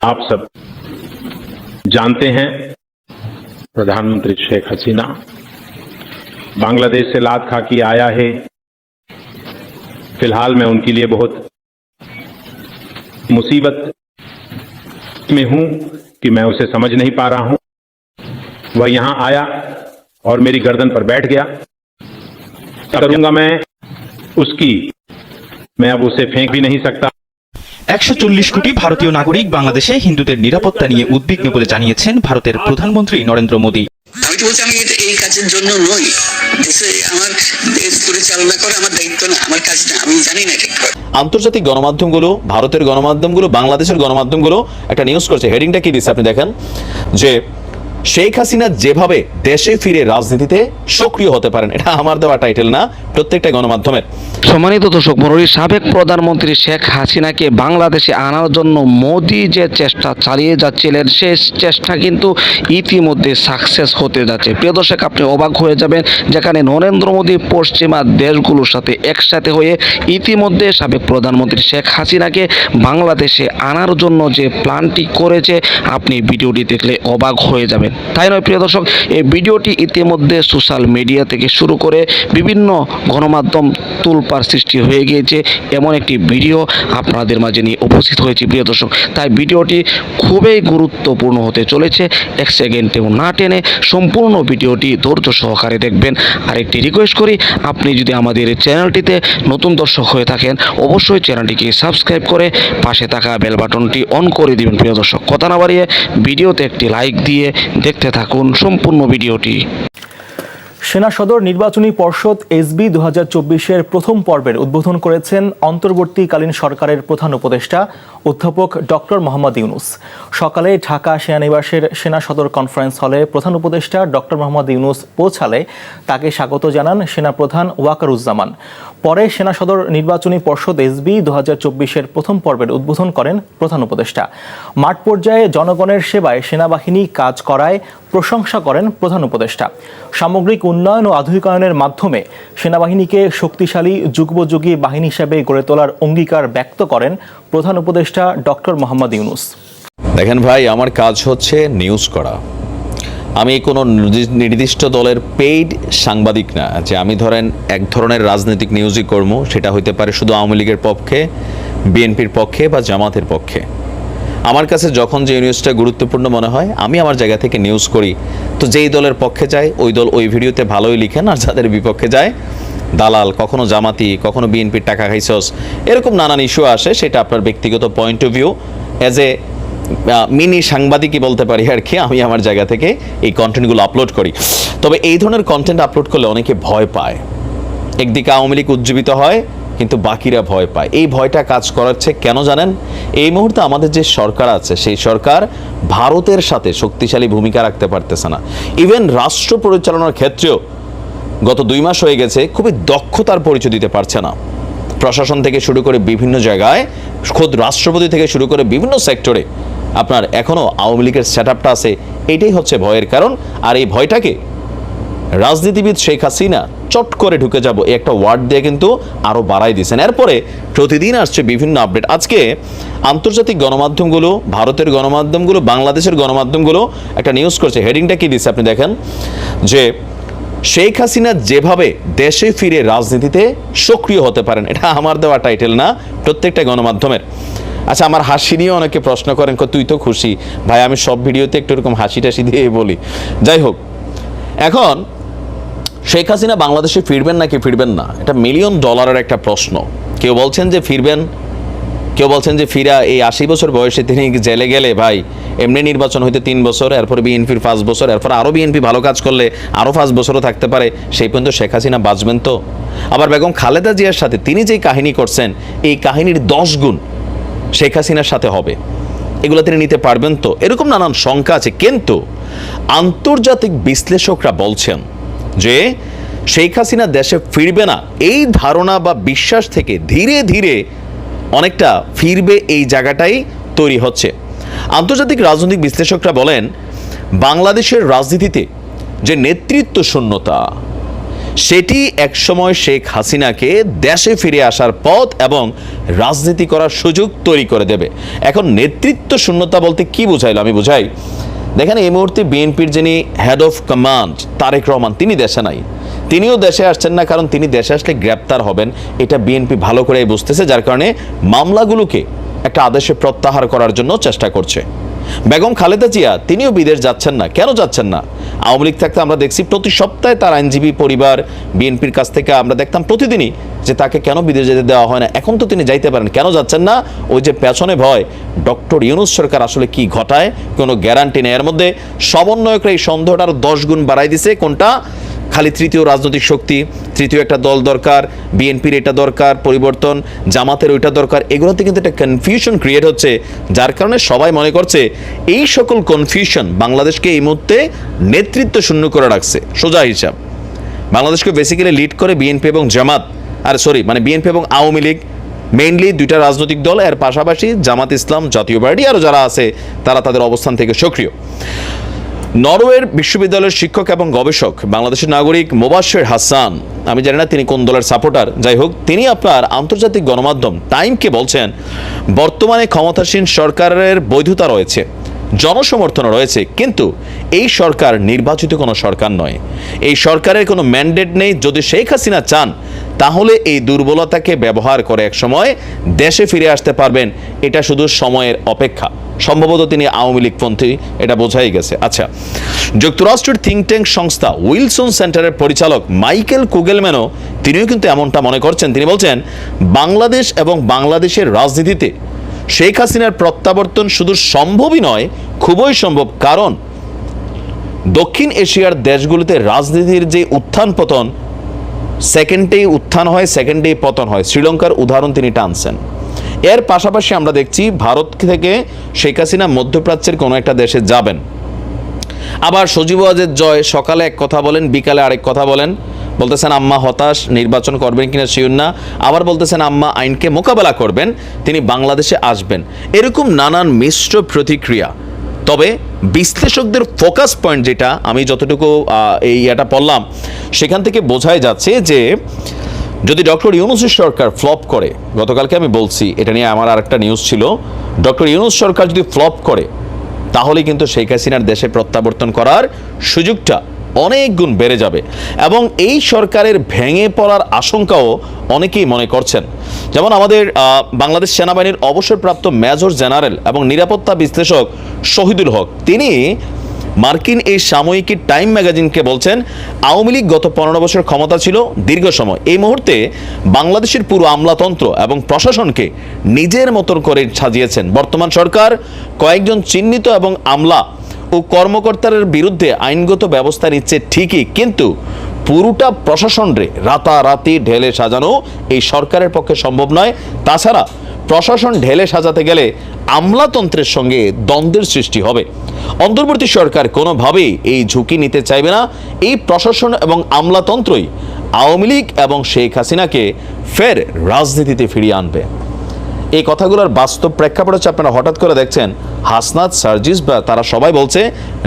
आप सब जानते हैं प्रधानमंत्री शेख हसीना बांग्लादेश से लात खा के आया है। फ़िलहाल मैं उनके लिए बहुत मुसीबत में हूँ कि मैं उसे समझ नहीं पा रहा हूँ। वह यहाँ आया और मेरी गर्दन पर बैठ गया। करूँगा मैं उसकी, मैं अब उसे फेंक भी नहीं सकता। একশো চল্লিশ কোটি ভারতীয় নাগরিক বাংলাদেশে হিন্দুদের নিরাপত্তা নিয়ে উদ্বিগ্ন বলে জানিয়েছেন ভারতের প্রধানমন্ত্রী নরেন্দ্র মোদী। আমি তো বলছি আমি এটা এই কাজের জন্য নই। দেশে আমার দেশ পরিচালনা করে আমার দায়িত্ব না আমার কাজ না আমি জানি না আন্তর্জাতিক গণমাধ্যমগুলো ভারতের গণমাধ্যমগুলো বাংলাদেশের গণমাধ্যমগুলো একটা নিউজ করছে। হেডিংটা কি দিচ্ছে আপনি দেখেন? যে শেখ হাসিনা যেভাবে দেশে ফিরে রাজনীতিতে সক্রিয় হতে পারেন, এটা আমার দেওয়া টাইটেল না, প্রত্যেকটা গণমাধ্যমের। সম্মানিত দর্শক মন্ডলী সাবেক প্রধানমন্ত্রী শেখ হাসিনাকে বাংলাদেশে আনার জন্য মোদি যে চেষ্টা চালিয়ে যাচ্ছিলেন সে চেষ্টা কিন্তু ইতিমধ্যে সাকসেস হতে যাচ্ছে। প্রিয় দর্শক, আপনি অবাক হয়ে যাবেন, যেখানে নরেন্দ্র মোদী পশ্চিমা দেশগুলোর সাথে একসাথে হয়ে ইতিমধ্যে সাবেক প্রধানমন্ত্রী শেখ হাসিনাকে বাংলাদেশে আনার জন্য যে প্ল্যানটি করেছে, আপনি ভিডিওটি দেখলে অবাক হয়ে যাবেন। তাই নয়, প্রিয় দর্শক, এই ভিডিওটি ইতিমধ্যে সোশ্যাল মিডিয়া থেকে শুরু করে বিভিন্ন গণমাধ্যম তুলপার সৃষ্টি হয়ে গিয়েছে। এমন একটি ভিডিও আপনাদের মাঝে নিয়ে উপস্থিত হয়েছে, প্রিয় দর্শক। তাই ভিডিওটি খুবই গুরুত্বপূর্ণ হতে চলেছে। এক সেকেন্ডেও না টেনে সম্পূর্ণ ভিডিওটি ধৈর্য সহকারে দেখবেন। আর একটি রিকোয়েস্ট করি, আপনি যদি আমাদের চ্যানেলটিতে নতুন দর্শক হয়ে থাকেন, অবশ্যই চ্যানেলটিকে সাবস্ক্রাইব করে পাশে থাকা বেল বাটনটি অন করে দিবেন, প্রিয় দর্শক। কথা না বাড়িয়ে ভিডিওতে একটি লাইক দিয়ে দেখতে থাকুন সম্পূর্ণ ভিডিওটি। সেনা সদর নির্বাচনী পর্ষদ এসবি দু হাজার চব্বিশের প্রথম পর্বের উদ্বোধন করেছেন অন্তর্বর্তীকালীন সরকারের প্রধান উপদেষ্টা অধ্যাপক ডক্টর মোহাম্মদ ইউনুস। সকালে ঢাকা সেনানিবাসের সেনা সদর কনফারেন্স হলে প্রধান উপদেষ্টা ডক্টর মোহাম্মদ ইউনুস পৌঁছালে তাকে স্বাগত জানান সেনাপ্রধান ওয়াকারুজ্জামান। পরে সেনা সদর নির্বাচনী পর্ষদ এসবি দু হাজার চব্বিশের প্রথম পর্বের উদ্বোধন করেন প্রধান উপদেষ্টা। মাঠ পর্যায়ে জনগণের সেবায় সেনাবাহিনী কাজ করায় প্রশংসা করেন প্রধান উপদেষ্টা। সামগ্রিক উন্নয়ন ও আধুনিকায়নের মাধ্যমে সেনাবাহিনীকে শক্তিশালী যুগোপযোগী বাহিনী হিসেবে গড়ে তোলার অঙ্গীকার ব্যক্ত করেন প্রধান উপদেষ্টা ডক্টর মোহাম্মদ ইউনুস। দেখেন ভাই, আমার কাজ হচ্ছে নিউজ করা। আমি কোনো নির্দিষ্ট দলের পেইড সাংবাদিক না, যে আমি ধরেন এক ধরনের রাজনৈতিক নিউজই করব সেটা হইতে পারে শুধু আওয়ামী লীগের পক্ষে বিএনপির পক্ষে বা জামাতের পক্ষে। আমার কাছে যখন যে নিউজটা গুরুত্বপূর্ণ মনে হয়, আমি আমার জায়গা থেকে নিউজ করি। তো যেই দলের পক্ষে যায়, ওই দল ওই ভিডিওতে ভালোই লিখেন, আর যাদের বিপক্ষে যায়, দালাল, কখনো জামাতি, কখনো বিএনপির টাকা খাইছস, এরকম নানান ইস্যু আসে, সেটা আপনার ব্যক্তিগত point of view as a mini সাংবাদিকই বলতে পারি আর কি, আমি আমার জায়গা থেকে এই কন্টেন্টগুলো আপলোড করি। তবে এই ধরনের কন্টেন্ট আপলোড করলে অনেকে ভয় পায়। একদিকে আওয়ামী লীগ উজ্জীবিত হয়, কিন্তু বাকিরা ভয় পায়। এই ভয়টা কাজ করাচ্ছে কেন জানেন? এই মুহূর্তে আমাদের যে সরকার আছে, সেই সরকার ভারতের সাথে শক্তিশালী ভূমিকা রাখতে পারতেছে না। ইভেন রাষ্ট্র পরিচালনার ক্ষেত্রেও গত দুই মাস হয়ে গেছে, খুবই দক্ষতার পরিচয় দিতে পারছে না। প্রশাসন থেকে শুরু করে বিভিন্ন জায়গায়, খোদ রাষ্ট্রপতি থেকে শুরু করে বিভিন্ন সেক্টরে আপনার এখনও আওয়ামী লীগের সেট আছে, এটাই হচ্ছে ভয়ের কারণ। আর এই ভয়টাকে রাজনীতিবিদ শেখ হাসিনা চট করে ঢুকে যাব একটা ওয়ার্ড দিয়ে কিন্তু আরও বাড়াই দিয়েছেন। এরপরে প্রতিদিন আসছে বিভিন্ন আপডেট আজকে আন্তর্জাতিক গণমাধ্যমগুলো, ভারতের গণমাধ্যমগুলো, বাংলাদেশের গণমাধ্যমগুলো একটা নিউজ করছে। হেডিংটা কি দিচ্ছে আপনি দেখেন? যে শেখ হাসিনা যেভাবে দেশে ফিরে রাজনীতিতে সক্রিয় হতে পারেন, এটা আমার দেওয়া টাইটেল না, প্রত্যেকটা গণমাধ্যমের। আচ্ছা আমার হাসি নিয়ে অনেকে প্রশ্ন করেন তুই তো খুশি। ভাই, আমি সব ভিডিওতে একটু এরকম হাসি টাসি দিয়ে বলি। যাই হোক, এখন শেখ হাসিনা বাংলাদেশে ফিরবেন নাকি ফিরবেন না? এটা মিলিয়ন ডলারের একটা প্রশ্ন। কেউ বলছেন যে ফিরবেন, কেউ বলছেন যে ফিরা এই আশি বছর বয়সে তিনি জেলে গেলে, ভাই, এমনি নির্বাচন হইতে তিন বছর, এরপর বিএনপির পাঁচ বছর, এরপর আরও বিএনপি ভালো কাজ করলে আরও পাঁচ বছরও থাকতে পারে, সেই পর্যন্ত শেখ হাসিনা বাঁচবেন তো? আবার বেগম খালেদা জিয়ার সাথে তিনি যেই কাহিনী করছেন, এই কাহিনীর দশ গুণ শেখ হাসিনার সাথে হবে। এগুলো তিনি নিতে পারবেন তো? এরকম নানান শঙ্কা আছে, কিন্তু আন্তর্জাতিক বিশ্লেষকরা বলছেন যে শেখ হাসিনা দেশে ফিরবে না। এই ধারণা বা বিশ্বাস থেকে ধীরে ধীরে অনেকটা ফিরবে এই জায়গাটাই তৈরি হচ্ছে। আন্তর্জাতিক রাজনৈতিক বিশ্লেষকরা বলেন, বাংলাদেশের রাজনীতিতে যে নেতৃত্ব শূন্যতা সেটি একসময় শেখ হাসিনাকে দেশে ফিরে আসার পথ এবং রাজনীতি করার সুযোগ তৈরি করে দেবে। এখন নেতৃত্ব শূন্যতা বলতে কি বুঝাইলো আমি বুঝাই? দেখেন এই মুহূর্তে বিএনপির যিনি head of command Tarique Rahman, তিনি দেশে নাই। তিনিও দেশে আসছেন না, কারণ তিনি দেশে আসলে গ্রেপ্তার হবেন। এটা বিএনপি ভালো করে বুঝতেছে, যার কারণে মামলাগুলোকে একটা আদেশে প্রত্যাহার করার জন্য চেষ্টা করছে। বেগম খালেদা জিয়া, তিনিও বিদেশ যাচ্ছেন না। কেন যাচ্ছেন না? আওয়ামী লীগ থাকতে আমরা দেখছি প্রতি সপ্তাহে তার আইনজীবী পরিবার, বিএনপির কাছ থেকে আমরা দেখতাম প্রতিদিনই যে তাকে কেন বিদেশ যেতে দেওয়া হয় না। এখন তো তিনি যাইতে পারেন। কেন যাচ্ছেন না? ওই যে পেছনে ভয়, ডক্টর ইউনুস সরকার আসলে কি ঘটায়? কোনো গ্যারান্টি নেই। এর মধ্যে সমন্বয়করা এই সন্দেহটা আরও দশ গুণ বাড়াই দিছে। কোনটা? খালি তৃতীয় রাজনৈতিক শক্তি, তৃতীয় একটা দল দরকার, বিএনপির এটা দরকার, পরিবর্তন, জামাতের ওইটা দরকার, এগুলোতে কিন্তু একটা কনফিউশন ক্রিয়েট হচ্ছে, যার কারণে সবাই মনে করছে এই সকল কনফিউশন বাংলাদেশকে এই মুহূর্তে নেতৃত্ব শূন্য করে রাখছে। সোজা হিসাব। বাংলাদেশকে বেসিক্যালি লিড করে বিএনপি এবং জামাত, আর সরি মানে বিএনপি এবং আওয়ামী লীগ মেইনলি দুইটা রাজনৈতিক দল, এর পাশাপাশি জামাত ইসলাম জাতীয় পার্টি আরও যারা আছে, তারা তাদের অবস্থান থেকে সক্রিয়। নরওয়ের বিশ্ববিদ্যালয়ের শিক্ষক এবং গবেষক, বাংলাদেশের নাগরিক মোবাশ্বের হাসান। আমি জানি না তিনি কোন দলের সাপোর্টার। যাই হোক, তিনি আপনার আন্তর্জাতিক গণমাধ্যম টাইমকে বলছেন, বর্তমানে ক্ষমতাসীন সরকারের বৈধতা রয়েছে জনসমর্থন রয়েছে, কিন্তু এই সরকার নির্বাচিত কোনো সরকার নয়। এই সরকারের কোনো ম্যান্ডেট নেই। যদি শেখ হাসিনা চান তাহলে এই দুর্বলতাকে ব্যবহার করে এক সময় দেশে ফিরে আসতে পারবেন। এটা শুধু সময়ের অপেক্ষা। সম্ভবত তিনি আওয়ামী লীগপন্থী এটা বোঝাই গেছে। আচ্ছা যুক্তরাষ্ট্রের থিঙ্ক ট্যাঙ্ক সংস্থা উইলসন সেন্টারের পরিচালক মাইকেল কুগেলম্যানও তিনিও কিন্তু এমনটা মনে করছেন। তিনি বলছেন, বাংলাদেশ এবং বাংলাদেশের রাজনীতিতে শেখ হাসিনার প্রত্যাবর্তন শুধু সম্ভবই নয়, খুবই সম্ভব। কারণ দক্ষিণ এশিয়ার দেশগুলোতে রাজনীতির যে উত্থান পতন সেকেন্ডেই উত্থান হয়, সেকেন্ডেই পতন হয়। শ্রীলঙ্কার উদাহরণ তিনি টানছেন। এর পাশাপাশি আমরা দেখছি ভারত থেকে শেখ হাসিনা মধ্যপ্রাচ্যের কোনো একটা দেশে যাবেন। আবার সজীব ওয়াজের জয়, সকালে এক কথা বলেন, বিকালে আরেক কথা বলেন। বলতেছেন, আম্মা হতাশ, নির্বাচন করবেন কিনা শিওর না। আবার বলতেছেন, আম্মা আইনকে মোকাবেলা করবেন, তিনি বাংলাদেশে আসবেন। এরকম নানান মিশ্র প্রতিক্রিয়া। তবে বিশ্লেষকদের ফোকাস পয়েন্ট যেটা আমি যতটুকু এই এটা পড়লাম, সেখান থেকে বোঝাই যাচ্ছে যে যদি ডক্টর ইউনুসের সরকার ফ্লপ করে, গতকালকে আমি বলছি, এটা নিয়ে আমার আরেকটা নিউজ ছিল, ডক্টর ইউনুস সরকার যদি ফ্লপ করে, তাহলে কিন্তু শেখ হাসিনার দেশে প্রত্যাবর্তন করার সুযোগটা অনেক গুণ বেড়ে যাবে। এবং এই সরকারের ভেঙে পড়ার আশঙ্কাও অনেকেই মনে করছেন। যেমন আমাদের বাংলাদেশ সেনাবাহিনীর অবসরপ্রাপ্ত মেজর জেনারেল এবং নিরাপত্তা বিশ্লেষক শহীদুল হক। তিনি মার্কিন এই সাময়িকী টাইম ম্যাগাজিনকে বলছেন, আওয়ামী লীগ গত পনেরো বছর ক্ষমতা ছিল দীর্ঘ সময়। এই মুহূর্তে বাংলাদেশের পুরো আমলাতন্ত্র এবং প্রশাসনকে নিজের মতন করে সাজিয়েছেন। বর্তমান সরকার কয়েকজন চিহ্নিত এবং আমলা ও কর্মকর্তার বিরুদ্ধে আইনগত ব্যবস্থা নিচ্ছে ঠিকই, কিন্তু পুরোটা প্রশাসন রে রাতারাতি ঢেলে সাজানো এই সরকারের পক্ষে সম্ভব নয়। তাছাড়া প্রশাসন ঢেলে সাজাতে গেলে আমলাতন্ত্রের সঙ্গে দ্বন্দ্বের সৃষ্টি হবে। অন্তর্বর্তী সরকার কোনোভাবেই এই ঝুঁকি নিতে চাইবে না। এই প্রশাসন এবং আমলাতন্ত্রই আওয়ামী লীগ এবং শেখ হাসিনাকে ফের রাজনীতিতে ফিরিয়ে আনবে। এই কথাগুলোর বাস্তব প্রেক্ষাপট হচ্ছে আপনারা হঠাৎ করে দেখছেন। হাসনাত, সার্জিস বা তারা সবাই বলছে,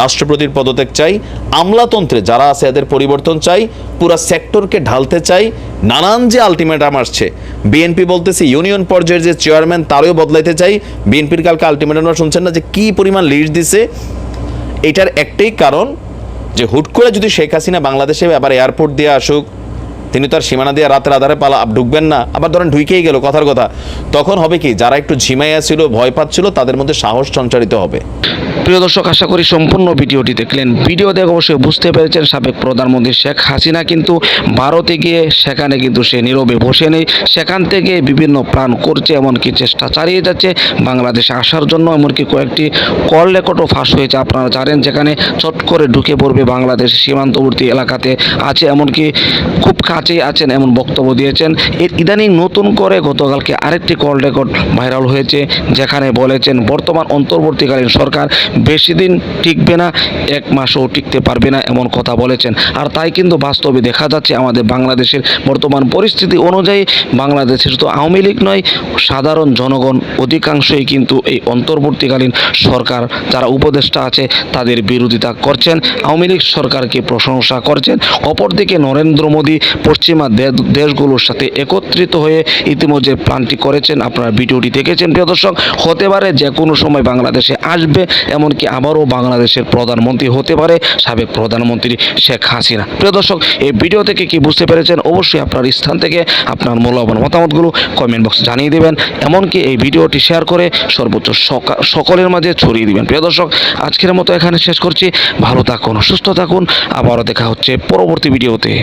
রাষ্ট্রপতির পদত্যাগ চাই, আমলাতন্ত্রে যারা আছে এদের পরিবর্তন চাই, পুরা সেক্টরকে ঢালতে চাই, নানান যে আলটিমেটাম আসছে। বিএনপি বলতেছে, ইউনিয়ন পর্যায়ের যে চেয়ারম্যান তারও বদলাইতে চাই। বিএনপির কালকে আলটিমেটাম শুনছেন না যে কি পরিমাণ লিস্ট দিছে। এটার একটাই কারণ যে হুট করে যদি শেখ হাসিনা বাংলাদেশে আবার এয়ারপোর্ট দিয়ে আসুক তিনি তো আর সীমানা দিয়ে রাতের আধারে পালা ঢুকবেন না। আবার ধরেন ঢুকেই গেল, কথার কথা। তখন হবে কি, যারা একটু ঝিমাইয়া ছিল, ভয় পাচ্ছিল, তাদের মধ্যে সাহস সঞ্চারিত হবে। প্রিয় দর্শক, আশা করি সম্পূর্ণ ভিডিওটি দেখলেন। ভিডিও দেখে অবশ্যই বুঝতে পেরেছেন সাবেক প্রধানমন্ত্রী শেখ হাসিনা, কিন্তু ভারতে গিয়ে সেখানে কিন্তু সে নীরবে বসে নেই। সেখান থেকে বিভিন্ন প্রাণ করছে, এমনকি চেষ্টা চালিয়ে যাচ্ছে। বাংলাদেশে আসার জন্য এমনকি কয়েকটি কল রেকর্ডও ফাঁস হয়েছে। আপনারা জানেন, যেখানে চট করে ঢুকে পড়বে বাংলাদেশ সীমান্তবর্তী এলাকাতে আছে। এমনকি খুব কাছে কাছেই আছেন এমন বক্তব্য দিয়েছেন। এর ইদানিং নতুন করে গতকালকে আরেকটি কল রেকর্ড ভাইরাল হয়েছে, যেখানে বলেছেন, বর্তমান অন্তর্বর্তীকালীন সরকার বেশি দিন টিকবে না, এক মাসও টিকতে পারবে না, এমন কথা বলেছেন। আর তাই কিন্তু বাস্তবে দেখা যাচ্ছে, আমাদের বাংলাদেশের বর্তমান পরিস্থিতি অনুযায়ী বাংলাদেশের শুধু আওয়ামী লীগ নয়, সাধারণ জনগণ অধিকাংশই কিন্তু এই অন্তর্বর্তীকালীন সরকার, যারা উপদেষ্টা আছে, তাদের বিরোধিতা করছেন। আওয়ামী লীগ সরকারকে প্রশংসা করছেন। অপরদিকে নরেন্দ্র মোদী পশ্চিমা দেশগুলোর সাথে একত্রিত হয়ে ইতিমধ্যে প্ল্যানটি করেছেন। আপনারা ভিডিওটি দেখেছেন, প্রিয় দর্শক। হতে পারে যে কোনো সময় বাংলাদেশে আসবে, এমনকি আবারও বাংলাদেশের প্রধানমন্ত্রী হতে পারে, সাবেক প্রধানমন্ত্রী শেখ হাসিনা। প্রিয় দর্শক, এই ভিডিও থেকে কি বুঝতে পেরেছেন? অবশ্যই আপনার স্থান থেকে আপনার মূল্যবান মতামতগুলো কমেন্ট বক্সে জানিয়ে দেবেন। এমনকি এই ভিডিওটি শেয়ার করে সর্বোচ্চ সকা- সকলের মাঝে ছড়িয়ে দিবেন। প্রিয় দর্শক, আজকের মতো এখানে শেষ করছি। ভালো থাকুন, সুস্থ থাকুন। আবারও দেখা হচ্ছে পরবর্তী ভিডিওতে।